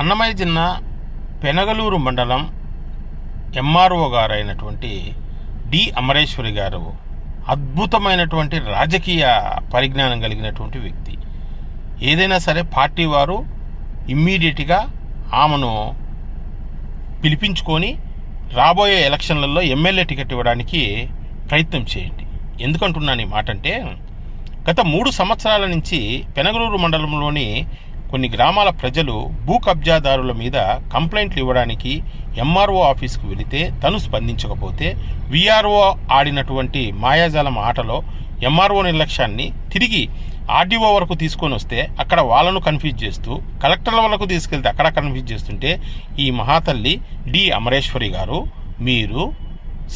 అన్నమయ్య జిల్లా పెనగలూరు మండలం ఎంఆర్ఓ గారు అయినటువంటి డి అమరేశ్వరి గారు అద్భుతమైనటువంటి రాజకీయ పరిజ్ఞానం కలిగినటువంటి వ్యక్తి. ఏదైనా సరే పార్టీ వారు ఇమ్మీడియట్గా ఆమెను పిలిపించుకొని రాబోయే ఎలక్షన్లలో ఎమ్మెల్యే టికెట్ ఇవ్వడానికి ప్రయత్నం చేయండి. ఎందుకంటున్నాను ఈ మాట అంటే గత మూడు సంవత్సరాల నుంచి పెనగలూరు మండలంలోని కొన్ని గ్రామాల ప్రజలు భూ కబ్జాదారుల మీద కంప్లైంట్లు ఇవ్వడానికి ఎంఆర్ఓ ఆఫీస్కు వెళితే తను స్పందించకపోతే విఆర్ఓ ఆడినటువంటి మాయాజాలం ఆటలో ఎంఆర్ఓ నిర్లక్ష్యాన్ని తిరిగి ఆర్డీఓ వరకు తీసుకొని వస్తే అక్కడ వాళ్ళను కన్ఫ్యూజ్ చేస్తూ కలెక్టర్ల వరకు తీసుకెళ్తే అక్కడ కన్ఫ్యూజ్ చేస్తుంటే ఈ మహాతల్లి డి అమరేశ్వరి గారు మీరు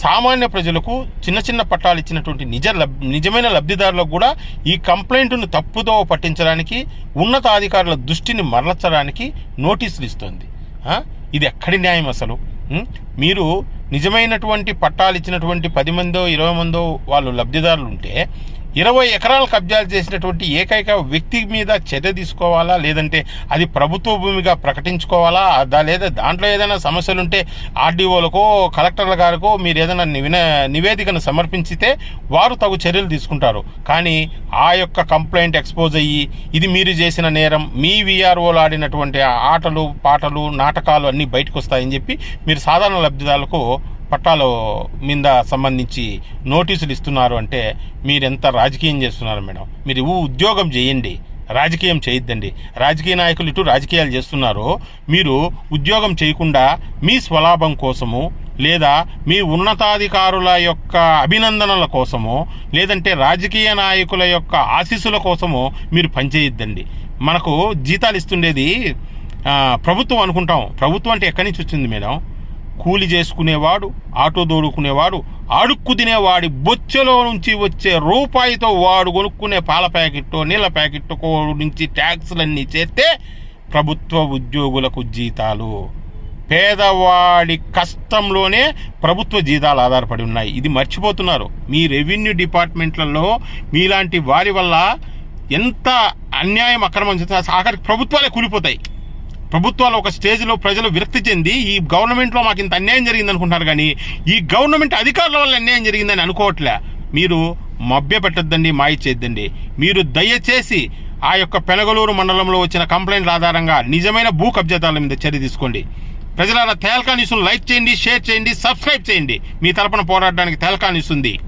సామాన్య ప్రజలకు చిన్న చిన్న పట్టాలు ఇచ్చినటువంటి నిజ లబ్ నిజమైన లబ్ధిదారులకు కూడా ఈ కంప్లైంట్ను తప్పుదో పట్టించడానికి ఉన్నతాధికారుల దృష్టిని మరల్చడానికి నోటీసులు ఇస్తుంది. ఇది ఎక్కడి న్యాయం అసలు? మీరు నిజమైనటువంటి పట్టాలు ఇచ్చినటువంటి పది మందో ఇరవై మందో వాళ్ళు లబ్ధిదారులు ఉంటే ఇరవై ఎకరాలు కబ్జాలు చేసినటువంటి ఏకైక వ్యక్తి మీద చర్య తీసుకోవాలా? లేదంటే అది ప్రభుత్వ భూమిగా ప్రకటించుకోవాలా? దా లేదా దాంట్లో ఏదైనా సమస్యలు ఉంటే ఆర్డీఓలకో కలెక్టర్ల గారికో మీరు ఏదైనా నివిన నివేదికను సమర్పించితే వారు తగు చర్యలు తీసుకుంటారు. కానీ ఆ యొక్క కంప్లైంట్ ఎక్స్పోజ్ అయ్యి ఇది మీరు చేసిన నేరం మీ విఆర్ఓలు ఆడినటువంటి ఆటలు పాటలు నాటకాలు అన్నీ బయటకు వస్తాయని చెప్పి మీరు సాధారణ లబ్ధిదారులకు పట్టాల మీద సంబంధించి నోటీసులు ఇస్తున్నారు అంటే మీరెంత రాజకీయం చేస్తున్నారు మేడం? మీరు ఊ ఉద్యోగం చేయండి రాజకీయం చేయొద్దండి. రాజకీయ నాయకులు ఇటు రాజకీయాలు చేస్తున్నారో. మీరు ఉద్యోగం చేయకుండా మీ స్వలాభం కోసము లేదా మీ ఉన్నతాధికారుల యొక్క అభినందనల కోసము లేదంటే రాజకీయ నాయకుల యొక్క ఆశీస్సుల కోసమో మీరు పనిచేయొద్దండి. మనకు జీతాలు ఇస్తుండేది ప్రభుత్వం అనుకుంటాం. ప్రభుత్వం అంటే ఎక్కడి నుంచి వచ్చింది మేడం? కూలి చేసుకునేవాడు ఆటో దోడుకునేవాడు అడుక్కు తినేవాడి బొచ్చెలో నుంచి వచ్చే రూపాయితో వాడు కొనుక్కునే పాల ప్యాకెట్టో నీళ్ళ ప్యాకెట్టో నుంచి ట్యాక్సులన్నీ చేస్తే ప్రభుత్వ ఉద్యోగులకు జీతాలు. పేదవాడి కష్టంలోనే ప్రభుత్వ జీతాలు ఆధారపడి ఉన్నాయి. ఇది మర్చిపోతున్నారు. మీ రెవెన్యూ డిపార్ట్మెంట్లలో మీలాంటి వారి వల్ల ఎంత అన్యాయం అక్రమం చేస్తే ఆఖరికి ప్రభుత్వాలే కూలిపోతాయి. ప్రభుత్వాలు ఒక స్టేజ్లో ప్రజలు విరక్తి చెంది ఈ గవర్నమెంట్లో మాకు ఇంత అన్యాయం జరిగింది అనుకుంటున్నారు కానీ ఈ గవర్నమెంట్ అధికారుల వల్ల అన్యాయం జరిగిందని అనుకోవట్లే. మీరు మభ్య పెట్టద్దండి మాయ చేద్దండి. మీరు దయచేసి ఆ యొక్క పెనగలూరు మండలంలో వచ్చిన కంప్లైంట్ల ఆధారంగా నిజమైన భూ కబ్జాదారుల మీద చర్య తీసుకోండి. ప్రజల తేల్కా న్యూస్ను లైక్ చేయండి షేర్ చేయండి సబ్స్క్రైబ్ చేయండి. మీ తరపున పోరాడడానికి తేల్కా న్యూస్ ఉంది.